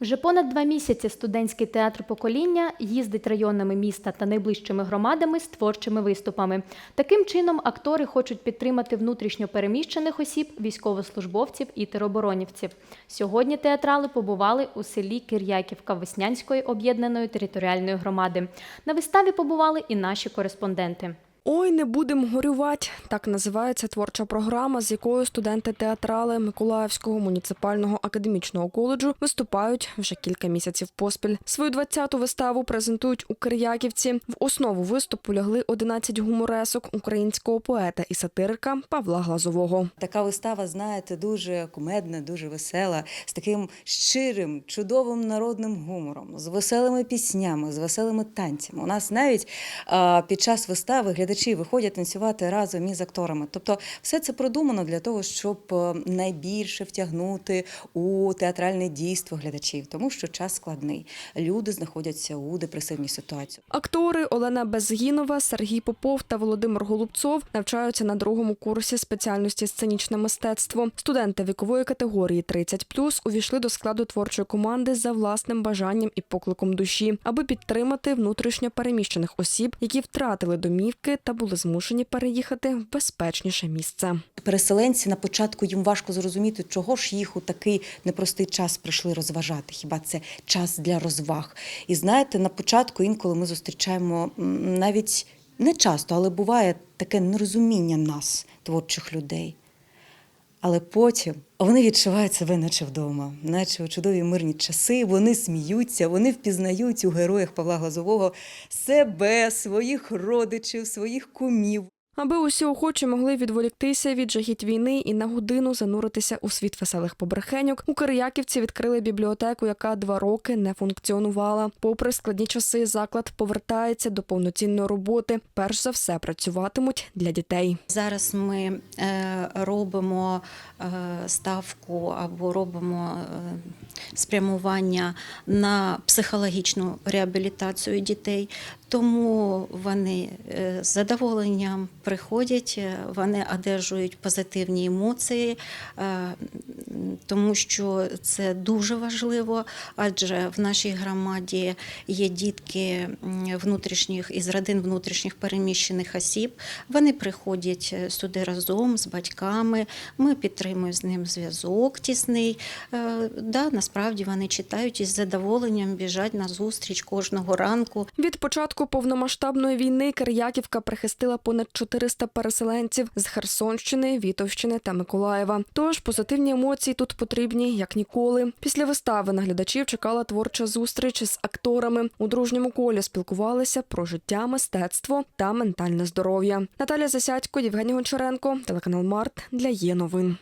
Вже понад два місяці студентський театр покоління їздить районами міста та найближчими громадами з творчими виступами. Таким чином, актори хочуть підтримати внутрішньо переміщених осіб, військовослужбовців і тероборонівців. Сьогодні театрали побували у селі Кир'яківка Веснянської об'єднаної територіальної громади. На виставі побували і наші кореспонденти. Ой, не будем горювати. Так називається творча програма, з якою студенти театрали Миколаївського муніципального академічного коледжу виступають вже кілька місяців поспіль. Свою 20-ту виставу презентують у Кир'яківці. В основу виступу лягли 11 гуморесок українського поета і сатирика Павла Глазового. Така вистава, знаєте, дуже кумедна, дуже весела, з таким щирим, чудовим народним гумором, з веселими піснями, з веселими танцями. У нас навіть під час вистави глядачі виходять танцювати разом із акторами. Тобто, все це продумано для того, щоб е, найбільше втягнути у театральне дійство глядачів, тому що час складний. Люди знаходяться у депресивній ситуації. Актори Олена Безгінова, Сергій Попов та Володимир Голубцов навчаються на другому курсі спеціальності сценічне мистецтво. Студенти вікової категорії 30+, увійшли до складу творчої команди за власним бажанням і покликом душі, аби підтримати внутрішньо переміщених осіб, які втратили домівки та були змушені переїхати в безпечніше місце. Переселенці на початку їм важко зрозуміти, чого ж їх у такий непростий час прийшли розважати. Хіба це час для розваг? І знаєте, на початку інколи ми зустрічаємо навіть не часто, але буває таке нерозуміння нас, творчих людей. Але потім вони відчувають себе, наче вдома, наче у чудові мирні часи. Вони сміються, вони впізнають у героях Павла Глазового себе, своїх родичів, своїх кумів. Аби усі охочі могли відволіктися від жахіть війни і на годину зануритися у світ веселих побрехеньок, у Кирияківці відкрили бібліотеку, яка два роки не функціонувала. Попри складні часи, заклад повертається до повноцінної роботи. Перш за все працюватимуть для дітей. Зараз ми е, робимо е, ставку або робимо е, спрямування на психологічну реабілітацію дітей, тому вони з задоволенням приходять, е, вони одержують позитивні емоції, е, тому що це дуже важливо, адже в нашій громаді є дітки внутрішніх із родин внутрішніх переміщених осіб. Вони приходять е, сюди разом з батьками. Ми підтримуємо з ним зв'язок тісний. Да, насправді вони читають із задоволенням, біжать на зустріч кожного ранку. Від початку повномасштабної війни Кир'яківка прихистила понад 400 переселенців з Херсонщини, Вітовщини та Миколаєва. Тож позитивні емоції тут потрібні як ніколи. Після вистави на глядачів чекала творча зустріч з акторами. У дружньому колі спілкувалися про життя, мистецтво та ментальне здоров'я. Наталя Засядько, Євгеній Гончаренко, телеканал Март для є новин.